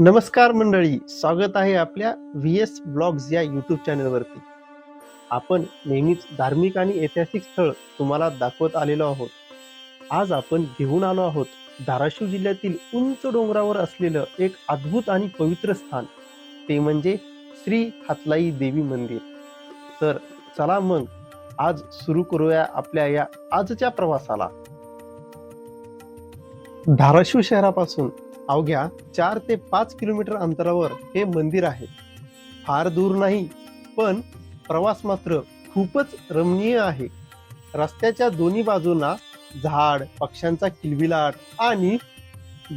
नमस्कार मंडळी स्वागत आहे आपल्या व्ही एस ब्लॉग्स या यूट्यूब चॅनलवरती आपण नेहमीच धार्मिक आणि ऐतिहासिक स्थळ तुम्हाला दाखवत आलेलो आहोत. आज आपण घेऊन आलो आहोत धाराशिव जिल्ह्यातील उंच डोंगरावर असलेलं एक अद्भुत आणि पवित्र स्थान. ते म्हणजे श्री हातलाई देवी मंदिर. तर चला मग आज सुरू करूया आपल्या या आजच्या प्रवासाला. धाराशिव शहरापासून अवघ्या चार ते पाच किलोमीटर अंतरावर हे मंदिर आहे. फार दूर नाही पण प्रवास मात्र खूपच रमणीय आहे. रस्त्याच्या दोन्ही बाजूंना झाड पक्ष्यांचा किलबिलाट आणि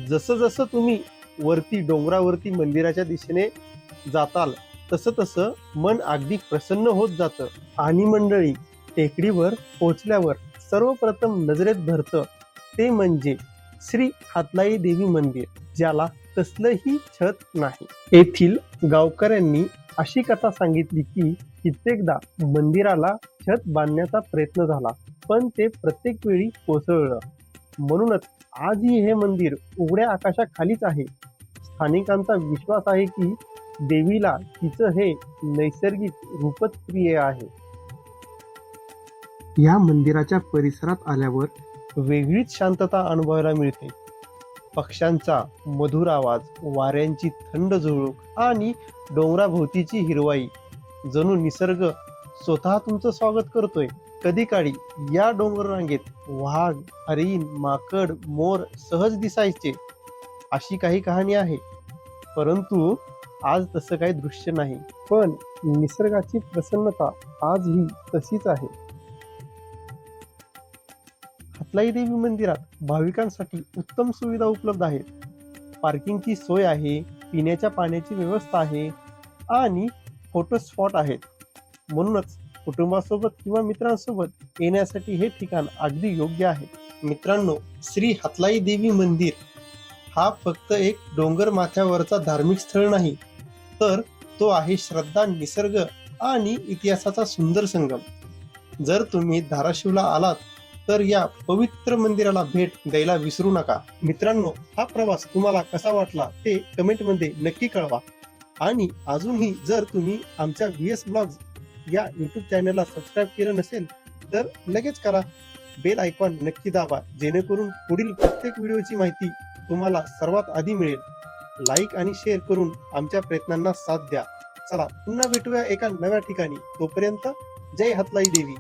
जसं जसं तुम्ही वरती डोंगरावरती मंदिराच्या दिशेने जाताल तसं तसं मन अगदी प्रसन्न होत जातं आणि मंडळी टेकडीवर पोचल्यावर सर्वप्रथम नजरेत भरतं ते म्हणजे श्री हातलाई देवी मंदिर. ज्याला कसलंही छत नाही. येथील गावकऱ्यांनी अशी कथा सांगितली की कित्येकदा मंदिराला छत बांधण्याचा प्रयत्न झाला पण ते प्रत्येक वेळी कोसळलं. म्हणूनच आजही हे मंदिर उघड्या आकाशाखालीच आहे. स्थानिकांचा विश्वास आहे की देवीला तिचं हे नैसर्गिक रूपच प्रिय आहे. या मंदिराच्या परिसरात आल्यावर वेगळीच शांतता अनुभवायला मिळते. पक्ष्यांचा मधुर आवाज वाऱ्यांची थंड झुळूक आणि डोंगराभोवतीची हिरवाई. जणू निसर्ग स्वतः तुमचं स्वागत करतोय. कधी काळी या डोंगर रांगेत वाघ हरिण माकड मोर सहज दिसायचे अशी काही कहाणी आहे. परंतु आज तसं काही दृश्य नाही. पण निसर्गाची प्रसन्नता आजही तशीच आहे. हातलाई देवी मंदिरात भाविकांसाठी उत्तम सुविधा उपलब्ध आहेत. पार्किंगची सोय आहे पिण्याच्या पाण्याची व्यवस्था आहे आणि फोटो स्पॉट आहेत. म्हणूनच कुटुंबासोबत किंवा मित्रांसोबत येण्यासाठी हे ठिकाण अगदी योग्य आहे. मित्रांनो श्री हातलाई देवी मंदिर हा फक्त एक डोंगर माथ्यावरचा धार्मिक स्थळ नाही तर तो आहे श्रद्धा निसर्ग आणि इतिहासाचा सुंदर संगम. जर तुम्ही धाराशिवला आलात तर या पवित्र मंदिराला भेट द्यायला विसरू नका. मित्रांनो हा प्रवास तुम्हाला कसा वाटला ते कमेंटमध्ये नक्की कळवा. आणि अजूनही जर तुम्ही आमच्या व्ही एस ब्लॉग या युट्यूब चॅनलला सबस्क्राईब केलं नसेल तर लगेच करा. बेल आयकॉन नक्की दाबा जेणेकरून पुढील प्रत्येक व्हिडिओची माहिती तुम्हाला सर्वात आधी मिळेल. लाईक आणि शेअर करून आमच्या प्रयत्नांना साथ द्या. चला पुन्हा भेटूया एका नव्या ठिकाणी. तोपर्यंत जय हातलाई देवी.